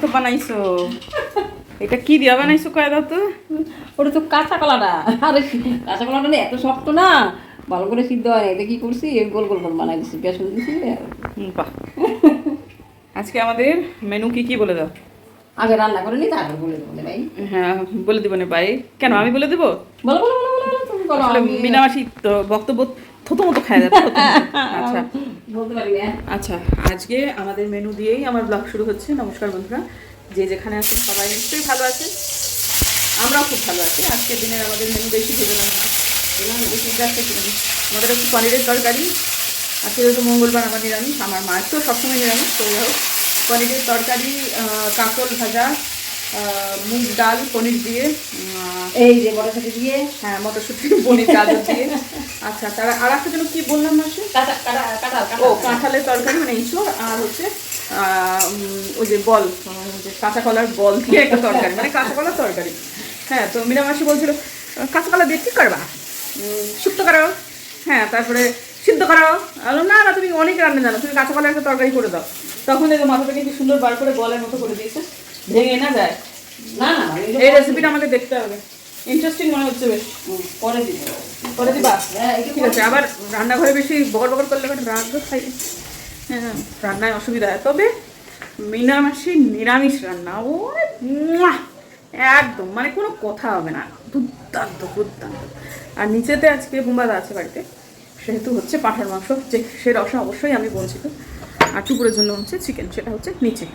তো বানাইছো। এটা কি দিয়া বানাইছো কয় দাও তো? ওটা তো কাঁচা কলাটা। আরে কাঁচা কলাটা না এত শক্ত না। ভালো করে সিদ্ধ হয় এটা কি করছি? এই গোল গোল বানাই দিচ্ছি বেসন হুম, বাহ। আজকে আমাদের মেনু কি কি বলে দাও? আগে রান্না করে নি তারপর বলে দেবো ভাই। হ্যাঁ বলে দিব না ভাই। কেন আমি বলে দেবো? বলো বলো বলো বলো তুমি বলো মিনামাসি তো বক্তব্য থতো মতো খায় যাচ্ছে আচ্ছা। আচ্ছা আজকে আমাদের মেনু দিয়েই আমার ব্লগ শুরু হচ্ছে। নমস্কার বন্ধুরা। যে যেখানে আছেন সবাই নিশ্চয়ই ভালো আছেন। আমরাও খুব ভালো আছি। আজকের দিনের আমাদের মেনু বেশি ভেবে না বেশি যাচ্ছে আমাদের একটু পনিরের তরকারি। আজকে যেহেতু মঙ্গলবার আমার নিরামিষ আমার মায়ের তো সবসময় নিরামিষ। তো যাই হোক পনিরের তরকারি আহ, কাঁকরোল ভাজা মুগ ডাল পনির দিয়ে এই যে সাথে দিয়ে? হ্যাঁ মটরশুঁটি পনির গাজর দিয়ে। আচ্ছা তারা আর একটা যেন কি বললাম মাসে ও কাঁঠালের তরকারি মানে ইঁচড় আর হচ্ছে ওই যে বল কাঁচা কলার বল দিয়ে একটা তরকারি মানে কাঁচা কলার তরকারি। হ্যাঁ তো মীরা মাসি বলছিল কাঁচা কলা দিয়ে কী করবা? শুক্তো করো। হ্যাঁ তারপরে সিদ্ধ করো। আলো না না তুমি অনেক রান্না জানো তুমি কাঁচা কলার একটা তরকারি করে দাও। তখন দেখো মাথাটা কিন্তু সুন্দর বার করে বলের মতো করে দিয়েছে। ভেঙে না যায়। না না এই রেসিপিটা আমাকে দেখতে হবে। ইন্টারেস্টিং মনে হচ্ছে বেশ। পরে দিব। করে দিবা? হ্যাঁ ঠিক আছে আবার রান্নাঘরে বেশি বকর বকর করলে আবার রাগ খাই হ্যাঁ রান্নায় অসুবিধা হয়। তবে মিনা মাসি নিরামিষ রান্না ও একদম মানে কোনো কথা হবে না দুর্দান্ত দুর্দান্ত। আর নিচেতে আজকে বুম্বাদা আছে বাড়িতে সেহেতু হচ্ছে পাঠার মাংস যে সে রসা অবশ্যই আমি বলছি তো। আর টুকুরের জন্য হচ্ছে চিকেন সেটা হচ্ছে নিচে।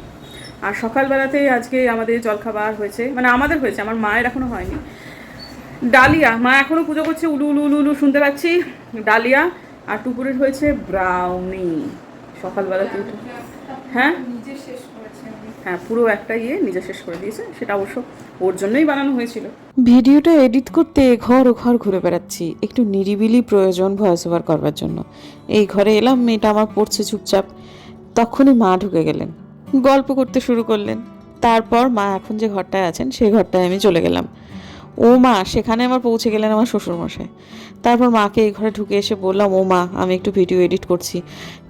আর সকালবেলাতেই আজকে আমাদের জলখাবার হয়েছে মানে আমাদের হয়েছে আমার মায়ের এখনও হয়নি। ডালিয়া মা এখনও পুজো করছে উলু উলু উলু উলু শুনতে পাচ্ছি। ডালিয়া আর টুকুরের হয়েছে ব্রাউনি সকালবেলা উঠে হ্যাঁ? হ্যাঁ পুরো একটা ইয়ে নিজে শেষ করে দিয়েছে সেটা অবশ্য ওর জন্যই বানানো হয়েছিল। ভিডিওটা এডিট করতে ঘর ও ঘর ঘুরে বেড়াচ্ছি একটু নিরিবিলি প্রয়োজন ভয়েস ওভার করবার জন্য। এই ঘরে এলাম মেয়েটা আমার পড়ছে চুপচাপ। তখনই মা ঢুকে গেলেন। গল্প করতে শুরু করলেন। তারপর মা এখন যে ঘরটায় আছেন, সেই ঘরটায় আমি চলে গেলাম। ও মা, সেখানে আমার পৌঁছে গেলেন আমার শ্বশুরমশাই। তারপর মাকে এই ঘরে ঢুকে এসে বললাম, ও মা, আমি একটু ভিডিও এডিট করছি।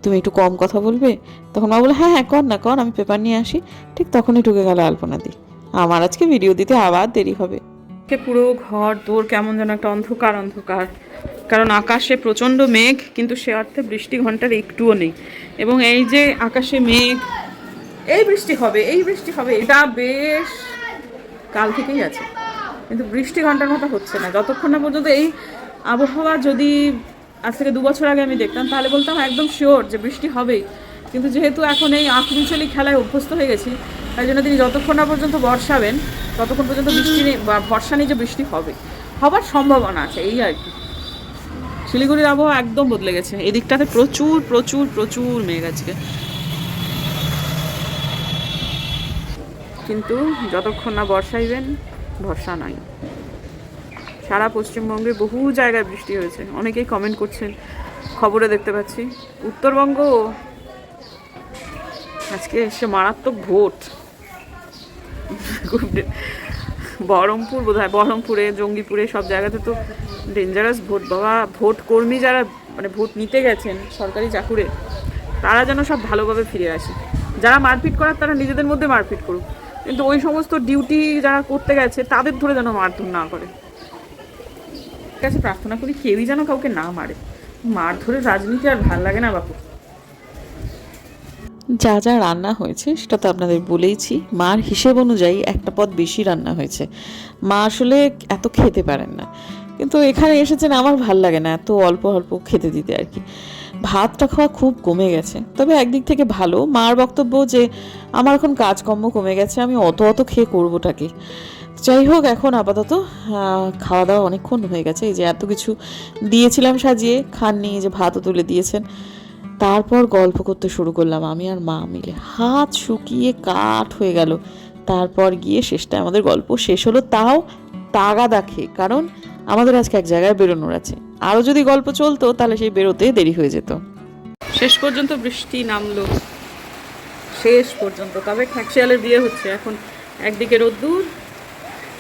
তুমি একটু কম কথা বলবে? তখন মা বলে হ্যাঁ হ্যাঁ কর না, কর, আমি পেপার নিয়ে আসি। ঠিক তখনই ঢুকে গেল আলপনা দি। আমার আজকে ভিডিও দিতে আবার দেরি হবে। পুরো ঘর তোর কেমন যেন একটা অন্ধকার অন্ধকার। কারণ আকাশে প্রচণ্ড মেঘ, কিন্তু সে অর্থে বৃষ্টি ঘণ্টার একটুও নেই। এবং এই যে আকাশে মেঘ এই বৃষ্টি হবে, এই বৃষ্টি হবে, এটা বেশ কাল থেকেই আছে। কিন্তু বৃষ্টি ঘণ্টার মতো হচ্ছে না। যতক্ষণ না পর্যন্ত এই আবহাওয়া যদি আজ থেকে দু বছর আগে আমি দেখতাম, তাহলে বলতাম একদম শিওর যে বৃষ্টি হবেই। কিন্তু যেহেতু এখন এই আঁকুমিচলি খেলায় অভ্যস্ত হয়ে গেছি, তাই জন্য তিনি যতক্ষণ না পর্যন্ত বর্ষাবেন, ততক্ষণ পর্যন্ত বৃষ্টি নেই, বা ভরসা নেই যে বৃষ্টি হবে। হবার সম্ভাবনা আছে, এই আর কি। শিলিগুড়ির আবহাওয়া একদম বদলে গেছে। এদিকটাতে প্রচুর প্রচুর প্রচুর মেঘ আজকে। কিন্তু যতক্ষণ না বর্ষাইবেন, ভরসা নাই। সারা পশ্চিমবঙ্গে বহু জায়গায় বৃষ্টি হয়েছে। অনেকেই কমেন্ট করছেন, খবরে দেখতে পাচ্ছি, উত্তরবঙ্গ আজকে এসে মারাত্মক ভোট। বহরমপুর বোধ হয় বহরমপুরে, জঙ্গিপুরে সব জায়গাতে তো ডেঞ্জারাস ভোট। বাবা, ভোট কর্মী যারা মানে ভোট নিতে গেছেন সরকারি চাকুরে, তারা যেন সব ভালোভাবে ফিরে আসে। যারা মারপিট করার, তারা নিজেদের মধ্যে মারপিট করুক। কিন্তু ওই সমস্ত ডিউটি যারা করতে গেছে, তাদের ধরে যেন মারধর না করে। কাছে প্রার্থনা করি কেউই যেন কাউকে না মারে। মারধরের রাজনীতি আর ভালো লাগে না, বাপু। যা যা রান্না হয়েছে, সেটা তো আপনাদের বলেইছি। মার হিসেব অনুযায়ী একটা পদ বেশি রান্না হয়েছে। মা আসলে এত খেতে পারেন না। কিন্তু এখানে এসেছেন, আমার ভালো লাগে না, এত অল্প অল্প খেতে দিতে আর কি। ভাতটা খাওয়া খুব কমে গেছে। তবে একদিক থেকে ভালো। মার বক্তব্য যে, আমার এখন কাজকর্ম কমে গেছে, আমি অত অত খেয়ে করবোটা কি যাই হোক, এখন আপাতত খাওয়া দাওয়া অনেকক্ষণ হয়ে গেছে। এই যে এত কিছু দিয়েছিলাম সাজিয়ে খাননি যে ভাতও তুলে দিয়েছেন। তারপর গল্প করতে শুরু করলাম আমি আর মা মিলে। হাত শুকিয়ে কাঠ হয়ে গেল। তারপর গিয়ে শেষটা আমাদের গল্প শেষ হলো, তাও তাগাদা খেয়ে কারণ আমাদের আজকে এক জায়গায় বেরোনোর আছে। আরও যদি গল্প চলতো, তাহলে সেই বেরোতে দেরি হয়ে যেত। শেষ পর্যন্ত বৃষ্টি নামলো। শেষ পর্যন্ত, তবে খ্যাকশিয়ালের বিয়ে হচ্ছে। এখন একদিকে রোদ্দুর,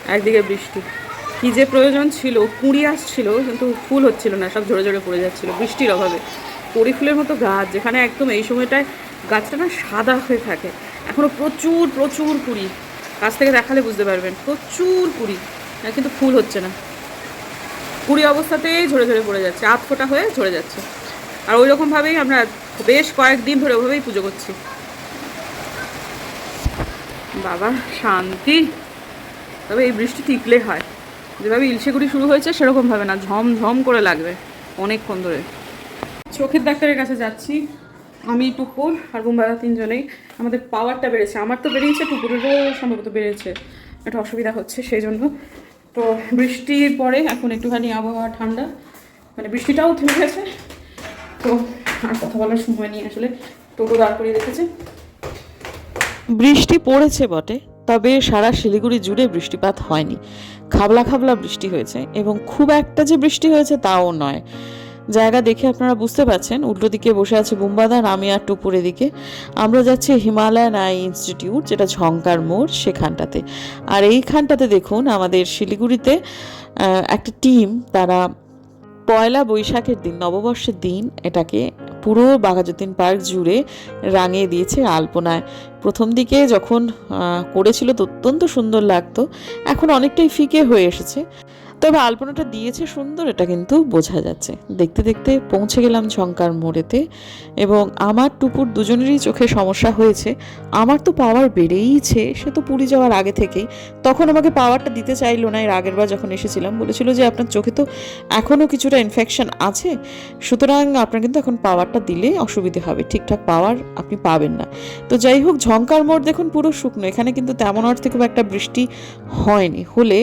একদিকে বৃষ্টি। কি যে প্রয়োজন ছিল, কুঁড়ি আসছিল, কিন্তু ফুল হচ্ছিল না, সব ঝরে ঝরে পড়ে যাচ্ছিল। বৃষ্টির অভাবে। কড়ি ফুলের মতো গাছ, যেখানে একদম এই সময়টায় গাছটা না সাদা হয়ে থাকে। এখনও প্রচুর প্রচুর কুড়ি। কাছ থেকে দেখালে বুঝতে পারবেন, প্রচুর কুড়ি। কিন্তু ফুল হচ্ছে না। কুড়ি অবস্থাতেই ঝরে ঝরে পড়ে যাচ্ছে, আধ ফোটা হয়ে ঝরে যাচ্ছে। আর ওই রকমভাবেই আমরা বেশ কয়েকদিন ধরে ওভাবেই পুজো করছি। বাবা, শান্তি। তবে এই বৃষ্টি টিকলে হয়। যেভাবে ইলশেগুড়ি শুরু হয়েছে, সেরকমভাবে না, ঝমঝম করে লাগবে অনেকক্ষণ ধরে। চোখের ডাক্তারের কাছে যাচ্ছি। আমি টুকুর আর বুম্বাদা তিনজনেই। আমাদের পাওয়ারটা বেড়েছে। আমার তো বেরিয়েছে টুকুরেরও সম্ভবত বেড়েছে। একটা অসুবিধা হচ্ছে, সেই জন্য। তো বৃষ্টির পরে এখন একটুখানি আবহাওয়া ঠান্ডা। মানে বৃষ্টিটাও থেমে গেছে। তো আর কথা বলার সময় নিয়ে আসলে। টোটো দাঁড় করিয়ে রেখেছে। বৃষ্টি পড়েছে বটে, তবে সারা শিলিগুড়ি জুড়ে বৃষ্টিপাত হয়নি। খাবলা খাবলা বৃষ্টি হয়েছে এবং খুব একটা যে বৃষ্টি হয়েছে তাও নয়। জায়গা দেখে আপনারা বুঝতে পারছেন। উল্টো দিকে বসে আছে বুম্বাদা আর আমি আর টুপুরের দিকে আমরা যাচ্ছি হিমালয়ান আই ইনস্টিটিউট, যেটা ঝঙ্কার মোড় সেখানটাতে। আর এইখানটাতে দেখুন, আমাদের শিলিগুড়িতে একটা টিম, তারা পয়লা বৈশাখের দিন, নববর্ষের দিন, এটাকে পুরো বাঘাযতীন পার্ক জুড়ে রাঙিয়ে দিয়েছে আলপনায়। প্রথম দিকে যখন করেছিল, তো অত্যন্ত সুন্দর লাগতো। এখন অনেকটাই ফিকে হয়ে এসেছে। তবে আলপনাটা দিয়েছে সুন্দর, এটা কিন্তু বোঝা যাচ্ছে। দেখতে দেখতে পৌঁছে গেলাম ঝঙ্কার মোড়েতে এবং আমার টুপুর দুজনেরই চোখে সমস্যা হয়েছে। আমার তো পাওয়ার বেড়েইছে, সে তো পুরী যাওয়ার আগে থেকেই। তখন আমাকে পাওয়ারটা দিতে চাইলো না, এর আগের বার যখন এসেছিলাম, বলেছিল যে আপনার চোখে তো এখনও কিছুটা ইনফেকশন আছে, সুতরাং আপনার কিন্তু এখন পাওয়ারটা দিলে অসুবিধে হবে। ঠিকঠাক পাওয়ার আপনি পাবেন না। তো যাই হোক, ঝঙ্কার মোড় দেখুন পুরো শুকনো, এখানে কিন্তু তেমন অর্থে খুব একটা বৃষ্টি হয়নি। হলে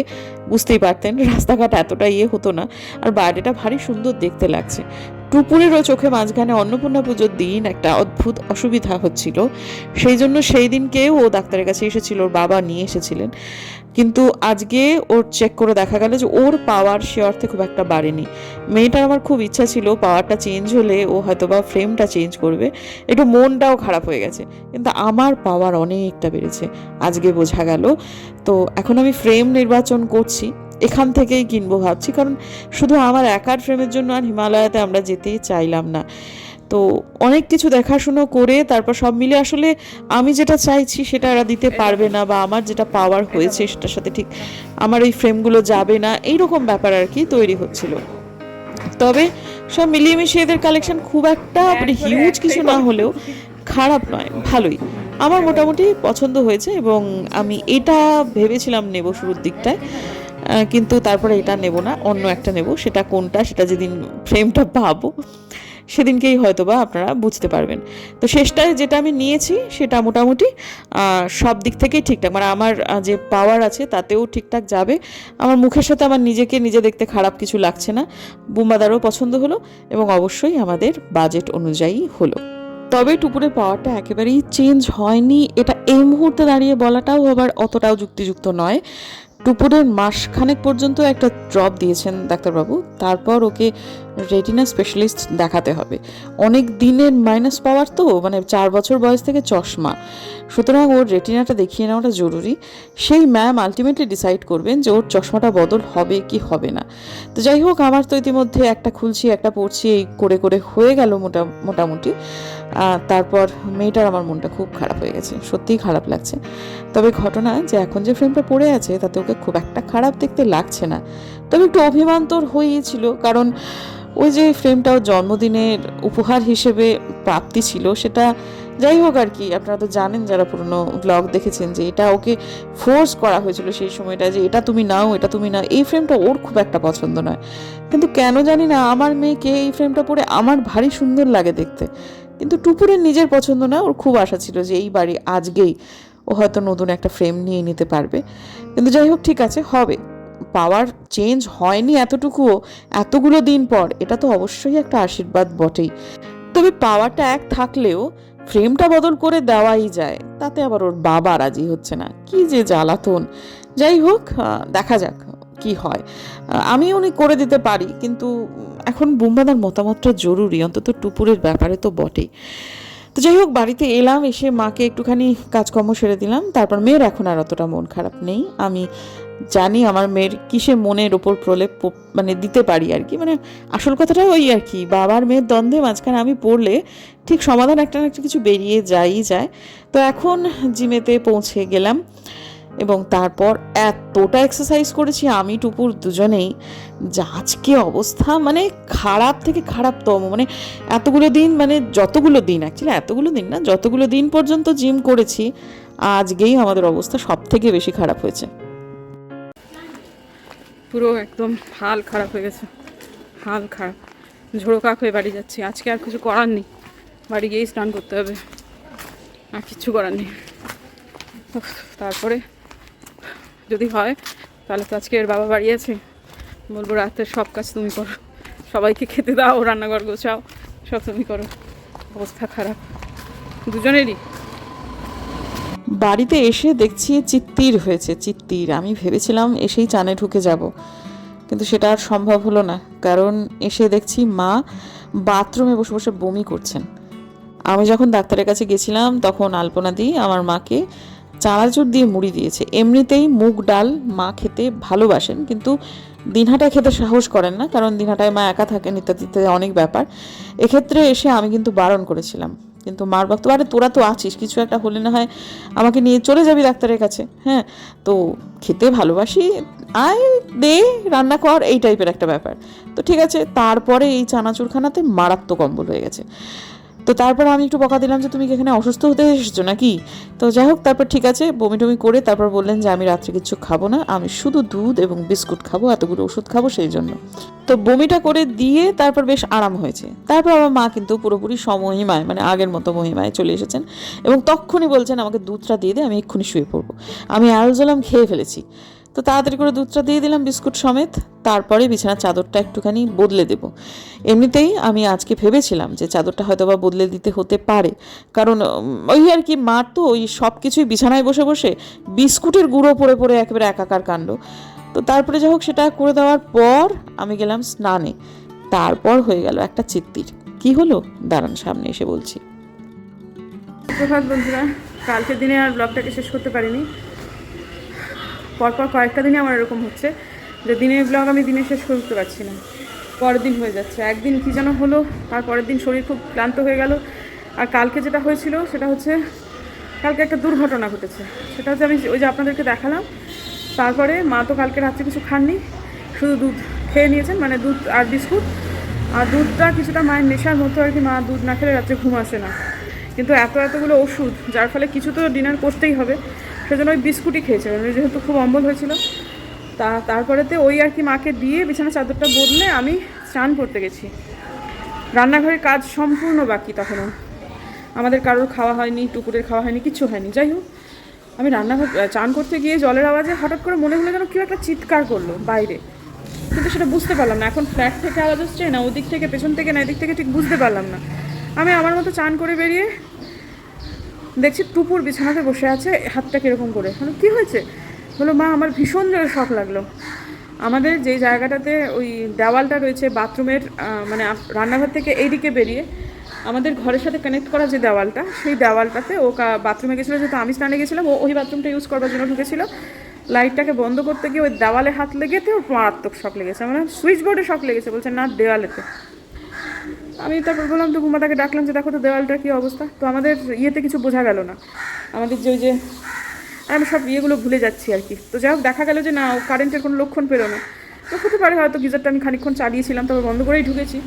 বুঝতেই পারতেন রাস্তাঘাট এতটা ইয়ে হতো না। আর বাইরেটা ভারী সুন্দর দেখতে লাগছে। টুপুরেরও চোখে মাঝখানে অন্নপূর্ণা পুজোর দিন একটা অদ্ভুত অসুবিধা হচ্ছিল। সেই জন্য সেই দিনকেও ও ডাক্তারের কাছে এসেছিল, ওর বাবা নিয়ে এসেছিলেন। কিন্তু আজকে ওর চেক করে দেখা গেল যে ওর পাওয়ার সে অর্থে খুব একটা বাড়েনি। মেয়েটার আমার খুব ইচ্ছা ছিল, পাওয়ারটা চেঞ্জ হলে ও হয়তো বা ফ্রেমটা চেঞ্জ করবে। একটু মনটাও খারাপ হয়ে গেছে। কিন্তু আমার পাওয়ার অনেকটা বেড়েছে। আজকে বোঝা গেল। তো এখন আমি ফ্রেম নির্বাচন করছি। এখান থেকেই কিনবো ভাবছি। কারণ শুধু আমার একার ফ্রেমের জন্য আর হিমালয়াতে আমরা যেতেই চাইলাম না। তো অনেক কিছু দেখাশুনো করে তারপর সব মিলে আসলে আমি যেটা চাইছি সেটা এরা দিতে পারবে না বা আমার যেটা পাওয়ার হয়েছে সেটার সাথে ঠিক আমার এই ফ্রেমগুলো যাবে না এইরকম ব্যাপার আর কি তৈরি হচ্ছিল। তবে সব মিলিয়ে মিশিয়ে এদের কালেকশন খুব একটা মানে হিউজ কিছু না হলেও খারাপ নয় ভালোই। আমার মোটামুটি পছন্দ হয়েছে এবং আমি এটা ভেবেছিলাম নেব শুরুর দিকটায়। কিন্তু তারপরে এটা নেব না, অন্য একটা নেব, সেটা কোনটা, সেটা যেদিন ফ্রেমটা পাবো, সেদিনকেই হয়তো বা আপনারা বুঝতে পারবেন। তো শেষটায় যেটা আমি নিয়েছি, সেটা মোটামুটি সব দিক থেকেই ঠিকঠাক। মানে আমার যে পাওয়ার আছে, তাতেও ঠিকঠাক যাবে। আমার মুখের সাথে আমার নিজেকে নিজে দেখতে খারাপ কিছু লাগছে না। বুম্বাদারও পছন্দ হলো এবং অবশ্যই আমাদের বাজেট অনুযায়ী হলো। তবে টুপুরের পাওয়ারটা একেবারেই চেঞ্জ হয়নি। এটা এই মুহূর্তে দাঁড়িয়ে বলাটাও আবার অতটাও যুক্তিযুক্ত নয়। টুপুরের মাসখানেক পর্যন্ত একটা ড্রপ দিয়েছেন ডাক্তারবাবু। তারপর ওকে রেটিনা স্পেশালিস্ট দেখাতে হবে। অনেক দিনের মাইনাস পাওয়ার তো মানে চার বছর বয়স থেকে চশমা। সুতরাং ওর রেটিনাটা দেখিয়ে নেওয়াটা জরুরি। সেই ম্যাম আলটিমেটলি ডিসাইড করবেন যে ওর চশমাটা বদল হবে কি হবে না। তো যাই হোক, আমার তো ইতিমধ্যে একটা খুলছি, একটা পড়ছি এই করে করে হয়ে গেল মোটা, মোটামুটি। তারপর মেয়েটার আমার মনটা খুব খারাপ হয়ে গেছে, সত্যিই খারাপ লাগছে। তবে ঘটনা যে এখন যে ফ্রেমটা পড়ে আছে, তাতে ওকে খুব একটা খারাপ দেখতে লাগছে না। তবে একটু অভিমান তোর হয়েছিল কারণ ওই যে ফ্রেমটা ওর জন্মদিনের উপহার হিসেবে প্রাপ্তি ছিল, সেটা যাই হোক আর কি, আপনারা তো জানেন যারা পুরনো ব্লগ দেখেছেন যে এটা ওকে ফোর্স করা হয়েছিল সেই সময়টা যে এটা তুমি নাও, এটা তুমি নাও, এই ফ্রেমটা ওর খুব একটা পছন্দ নয়। কিন্তু কেন জানি না, আমার মেয়েকে এই ফ্রেমটা পরে আমার ভারী সুন্দর লাগে দেখতে। কিন্তু টুপুরের নিজের পছন্দ না, ওর খুব আশা ছিল যে এই বাড়ি আজকেই ও হয়তো নতুন একটা ফ্রেম নিয়ে নিতে পারবে। কিন্তু যাই হোক, ঠিক আছে, হবে। পাওয়ার চেঞ্জ হয়নি এতটুকুও, এতগুলো দিন পর, এটা তো অবশ্যই একটা আশীর্বাদ বটেই। তবে পাওয়ারটা এক থাকলেও ফ্রেমটা বদল করে দেওয়াই যায়, তাতে আবার ওর বাবা রাজি হচ্ছে না। কি যে জ্বালাতন। যাই হোক দেখা যাক। কি হয়? আমি উনি করে দিতে পারি, কিন্তু এখন বুম্বাদার মতামতটা জরুরি, অন্তত টুপুরের ব্যাপারে তো বটেই। তো যাই হোক, বাড়িতে এলাম, এসে মাকে একটুখানি কাজকর্ম সেরে দিলাম, তারপর মেয়ের এখন আর অতটা মন খারাপ নেই। আমি জানি আমার মেয়ের কিসে মনের ওপর প্রলেপ মানে দিতে পারি আর কি মানে আসল কথাটা ওই আর কি, বাবার মেয়ের দ্বন্দ্বে মাঝখানে আমি পড়লে ঠিক সমাধান একটা না একটা কিছু বেরিয়ে যাই যায়। তো এখন জিমেতে পৌঁছে গেলাম। এবং তারপর এতটা এক্সারসাইজ করেছি আমি, টুপুর দুজনেই। যা আজকে অবস্থা মানে খারাপ থেকে খারাপতম মানে এতগুলো দিন মানে যতগুলো দিন অ্যাকচুয়ালি এতগুলো দিন না, যতগুলো দিন পর্যন্ত জিম করেছি, আজকেই আমাদের অবস্থা সব থেকে বেশি খারাপ হয়েছে। পুরো একদম হাল খারাপ হয়ে গেছে, হাল খারাপ। ঝোড়ো কাক হয়ে বাড়ি যাচ্ছি, আজকে আর কিছু করার নেই, বাড়ি গিয়েই স্নান করতে হবে, আর কিচ্ছু করার নেই। তারপরে যদি হয়, তাহলে তো আজকে এর বাবা বাড়ি আছে। বলব রাতের সব কাজ তুমি করো। সবাইকে খেতে দাও, রান্নাঘর গোছাও, সব তুমি করো। অবস্থা খারাপ। দুজনেরই। বাড়িতে এসে দেখছি চিত্তির হয়েছে, চিত্তির। আমি ভেবেছিলাম এসেই চানে ঢুকে যাব। কিন্তু সেটা আর সম্ভব হলো না। কারণ এসে দেখছি মা বাথরুমে বসে বসে বমি করছেন। আমি যখন ডাক্তারের কাছে গেছিলাম, তখন আলপনা দি আমার মাকে চানাচুর দিয়ে মুড়ি দিয়েছে। এমনিতেই মুগ ডাল মা খেতে ভালোবাসেন, কিন্তু দিনহাটা খেতে সাহস করেন না, কারণ দিনহাটায় মা একা থাকেন ইত্যাদি ইত্যাদি অনেক ব্যাপার। এক্ষেত্রে এসে আমি কিন্তু বারণ করেছিলাম। কিন্তু মার বক্তব্য, আরে, তোরা তো আছিস, কিছু একটা হলে না হয় আমাকে নিয়ে চলে যাবি ডাক্তারের কাছে। হ্যাঁ তো খেতে ভালোবাসি, আয় দে, রান্না কর, এই টাইপের একটা ব্যাপার। তো ঠিক আছে, তারপরে এই চানাচুরখানাতে মারাত্মক অম্বল হয়ে গেছে। তো তারপর আমি একটু বকা দিলাম যে তুমি কি এখানে অসুস্থ হতে এসেছ নাকি? তো যাই হোক, তারপর ঠিক আছে বমি টমি করে তারপর বললেন যে আমি রাত্রে কিছু খাব না, আমি শুধু দুধ এবং বিস্কুট খাব, এতগুলো ওষুধ খাব সেই জন্য। তো বমিটা করে দিয়ে তারপর বেশ আরাম হয়েছে। তারপর আমার মা কিন্তু পুরোপুরি সমহিমায় মানে আগের মতো মহিমায় চলে এসেছেন এবং তখনই বলছেন, আমাকে দুধটা দিয়ে দে, আমি এক্ষুনি শুয়ে পড়ব। আমি অ্যালজোলাম খেয়ে ফেলেছি। তো তাড়াতাড়ি করে দুধটা দিয়ে দিলাম, বিস্কুট সমেত। তারপরে বিছানার চাদরটা একটুখানি বদলে দেব। এমনিতেই আমি আজকে ভেবেছিলাম যে চাদরটা হয়তো বা বদলে দিতে হতে পারে। কারণ ওই আর কি মার তো ওই সব কিছুই বিছানায় বসে বসে বিস্কুটের গুঁড়ো পড়ে পড়ে একেবারে একাকার কাণ্ড। তো তারপরে যাই হোক সেটা করে দেওয়ার পর আমি গেলাম স্নানে। তারপর হয়ে গেল একটা চিত্তির। কি হলো? দাঁড়ান, সামনে এসে বলছি। বন্ধুরা, কালকের দিনে আর ব্লগটাকে শেষ করতে পারিনি। পরপর কয়েকটা দিনে আমার এরকম হচ্ছে যে দিনের ব্লগ আমি দিনে শেষ করতে পারছি না। পরের দিন হয়ে যাচ্ছে। একদিন কী যেন হলো আর পরের দিন শরীর খুব ক্লান্ত হয়ে গেল। আর কালকে যেটা হয়েছিল, সেটা হচ্ছে কালকে একটা দুর্ঘটনা ঘটেছে। সেটা হচ্ছে আমি ওই যে আপনাদেরকে দেখালাম। তারপরে মা তো কালকে রাত্রে কিছু খাননি, শুধু দুধ খেয়ে নিয়েছেন মানে দুধ আর বিস্কুট। আর দুধটা কিছুটা মায়ের নেশার মতো আর কি মা দুধ না খেলে রাত্রে ঘুম আসে না। কিন্তু এত এতগুলো ওষুধ, যার ফলে কিছু তো ডিনার করতেই হবে। সেজন্য ওই বিস্কুটই খেয়েছে। মানে যেহেতু খুব অম্বল হয়েছিল। তা, তারপরেতে ওই আর কি মাকে দিয়ে বিছানা চাদরটা বদলে আমি স্নান করতে গেছি। রান্নাঘরের কাজ সম্পূর্ণ বাকি তখনও। আমাদের কারোর খাওয়া হয়নি টুকুরের খাওয়া হয়নি, কিচ্ছু হয়নি। যাই হোক, আমি রান্নাঘর চান করতে গিয়ে জলের আওয়াজে হঠাৎ করে মনে হলো যেন কেউ একটা চিৎকার করল বাইরে। কিন্তু সেটা বুঝতে পারলাম না। এখন ফ্ল্যাট থেকে আওয়াজ হচ্ছে না ওদিক থেকে, পেছন থেকে, না এদিক থেকে, ঠিক বুঝতে পারলাম না। আমি আমার মতো চান করে বেরিয়ে দেখছি টুপুর বিছানাতে বসে আছে, হাতটা কীরকম করে। মানে কী হয়েছে? বলো মা, আমার ভীষণ জোরে শখ লাগল। আমাদের যেই জায়গাটাতে ওই দেওয়ালটা রয়েছে, বাথরুমের মানে রান্নাঘর থেকে এইদিকে বেরিয়ে আমাদের ঘরের সাথে কানেক্ট করা যে দেওয়ালটা, সেই দেওয়ালটাতে ও বাথরুমে গেছিল, যেহেতু আমি স্নানে গেছিলাম, ও ওই বাথরুমটা ইউজ করবার জন্য ঢুকেছিল। লাইটটাকে বন্ধ করতে গিয়ে ওই দেওয়ালে হাত লেগেতে ওর মারাত্মক শখ লেগেছে। মানে সুইচ বোর্ডে শখ লেগেছে, বলছে, না, দেওয়ালেতে। আমি তারপর বললাম তো বুমাতাকে ডাকলাম যে, দেখো তো দেওয়ালটার কী অবস্থা? তো আমাদের ইয়েতে কিছু বোঝা গেল না। আমাদের যে ওই যে, আমি সব ইয়েগুলো ভুলে যাচ্ছি আর কি। তো যাই হোক, দেখা গেল যে, না কারেন্টের কোনো লক্ষণ পেল না। তো হতে পারে হয়তো গিজারটা আমি খানিকক্ষণ চালিয়েছিলাম তারপর বন্ধ করেই ঢুকেছি।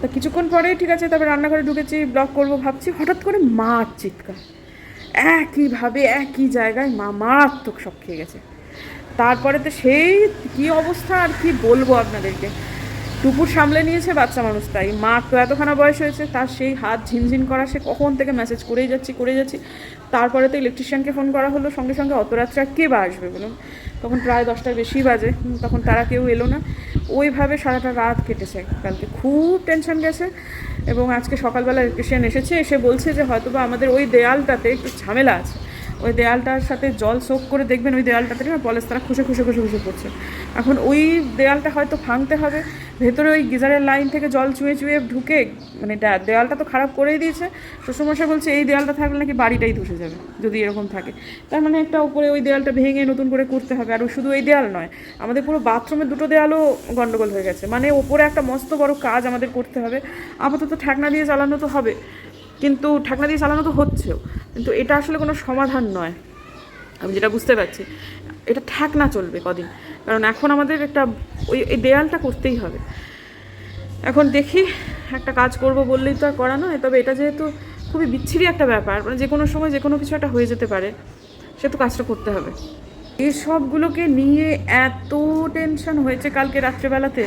তা কিছুক্ষণ পরে ঠিক আছে তারপর রান্নাঘরে ঢুকেছি, ব্লক করব ভাবছি, হঠাৎ করে মার চিৎকার। একইভাবে একই জায়গায় মা মারাত্মক শখ খেয়ে গেছে। তারপরে তো সেই কি অবস্থা আর কি বলব আপনাদেরকে? টুপুর সামলে নিয়েছে বাচ্চা মানুষ, তাই মা তো এতখানা বয়স হয়েছে, তার সেই হাত ঝিনঝিন করা, সে কখন থেকে মেসেজ করেই যাচ্ছি করে যাচ্ছি। তারপরে তো ইলেকট্রিশিয়ানকে ফোন করা হলো, সঙ্গে সঙ্গে অত রাত্রে কে বা আসবে বলুন? তখন প্রায় দশটার বেশি বাজে তখন তারা কেউ এলো না। ওইভাবে সারাটা রাত কেটেছে, কালকে খুব টেনশন গেছে। এবং আজকে সকালবেলা ইলেকট্রিশিয়ান এসেছে, এসে বলছে যে হয়তোবা আমাদের ওই দেয়ালটাতে একটু ঝামেলা আছে। ওই দেয়ালটার সাথে জল সোক করে দেখবেন ওই দেয়ালটাতে না পলেস্তারা খুশে খুশে খুশে খুশে পড়ছে। এখন ওই দেয়ালটা হয়তো ভাঙতে হবে, ভেতরে ওই গিজারের লাইন থেকে জল চুয়ে চুয়ে ঢুকে মানে দেয়ালটা তো খারাপ করেই দিয়েছে। শ্বশুরমশাই বলছে, এই দেয়ালটা থাকলে নাকি বাড়িটাই ধসে যাবে, যদি এরকম থাকে। তার মানে একটা উপরে ওই দেয়ালটা ভেঙে নতুন করে করতে হবে, আর শুধু এই দেয়াল নয়, আমাদের পুরো বাথরুমের দুটো দেয়ালও গন্ডগোল হয়ে গেছে। মানে ওপরে একটা মস্ত বড় কাজ আমাদের করতে হবে। আপাতত ঠাকনা দিয়ে চালানো তো হবে, কিন্তু ঠাকনা দিয়ে চালানো তো হচ্ছেও। কিন্তু এটা আসলে কোনো সমাধান নয়। আমি যেটা বুঝতে পারছি, এটা ঠ্যাক না চলবে কদিন। কারণ এখন আমাদের একটা ওই, এই দেয়ালটা করতেই হবে। এখন দেখি একটা কাজ করব বললেই তো আর করা নয়, তবে এটা যেহেতু খুবই বিচ্ছিরি একটা ব্যাপার মানে যে কোনো সময় যে কোনো কিছু একটা হয়ে যেতে পারে, সে তো কাজটা করতে হবে। এই সবগুলোকে নিয়ে এত টেনশন হয়েছে কালকে রাত্রেবেলাতে।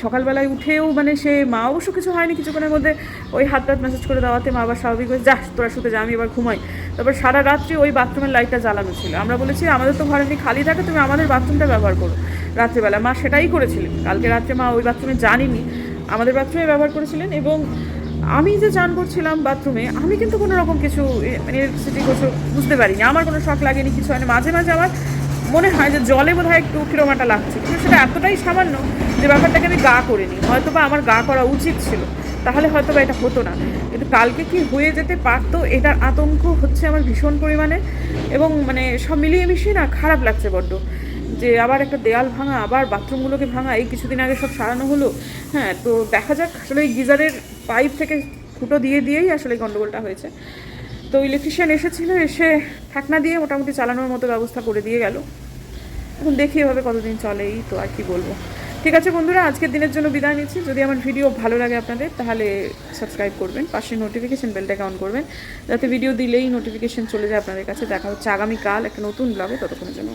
সকালবেলায় উঠেও মানে সে মা অবশ্য কিছু হয়নি, কিছুক্ষণের মধ্যে ওই হাত টাত মেসেজ করে দেওয়াতে মা আবার স্বাভাবিক হয়ে, যাস, তোরা শুতে যা, আমি এবার ঘুমাই। তারপর সারা রাত্রি ওই বাথরুমের লাইটটা জ্বালানো ছিল। আমরা বলেছি, আমাদের তো ঘর খালি থাকে, তুমি আমাদের বাথরুমটা ব্যবহার করো। রাত্রেবেলা মা সেটাই করেছিলেন। কালকে রাত্রে মা ওই বাথরুমে জানিনি আমাদের বাথরুমে ব্যবহার করেছিলেন এবং আমি যে চান করছিলাম বাথরুমে আমি কিন্তু কোনো রকম কিছু মানে ইলেকট্রিসিটি কিছু বুঝতে পারিনি। আমার কোনো শখ লাগেনি, কিছু হয়নি। মাঝে মাঝে আমার মনে হয় যে জলে বোধ হয় একটু কিরমাটা লাগছে, কিন্তু সেটা এতটাই সামান্য যে ব্যাপারটাকে আমি গা করে নিই হয়তো বা আমার গা করা উচিত ছিল, তাহলে হয়তো বা এটা হতো না। কিন্তু কালকে কি হয়ে যেতে পারতো এটার আতঙ্ক হচ্ছে আমার ভীষণ পরিমাণে এবং মানে সব মিলিয়ে মিশিয়ে না খারাপ লাগছে বড্ড। যে আবার একটা দেয়াল ভাঙা, আবার বাথরুমগুলোকে ভাঙা, এই কিছুদিন আগে সব সারানো হলো হ্যাঁ তো দেখা যাক, আসলে এই গিজারের পাইপ থেকে ফুটো দিয়ে দিয়েই আসলে এই গন্ডগোলটা হয়েছে। তো ইলেকট্রিশিয়ান এসেছিল, এসে ঠাকনা দিয়ে মোটামুটি চালানোর মতো ব্যবস্থা করে দিয়ে গেল। এখন দেখি এভাবে কতদিন চলে, এই তো আর কি বলব। ঠিক আছে বন্ধুরা, আজকের দিনের জন্য বিদায় নিচ্ছি। যদি আমার ভিডিও ভালো লাগে আপনাদের, তাহলে সাবস্ক্রাইব করবেন, পাশে নোটিফিকেশান বেলটাকে অন করবেন, যাতে ভিডিও দিলেই নোটিফিকেশান চলে যায় আপনাদের কাছে। দেখা হচ্ছে আগামীকাল একটা নতুন ব্লগে ততক্ষণের জন্য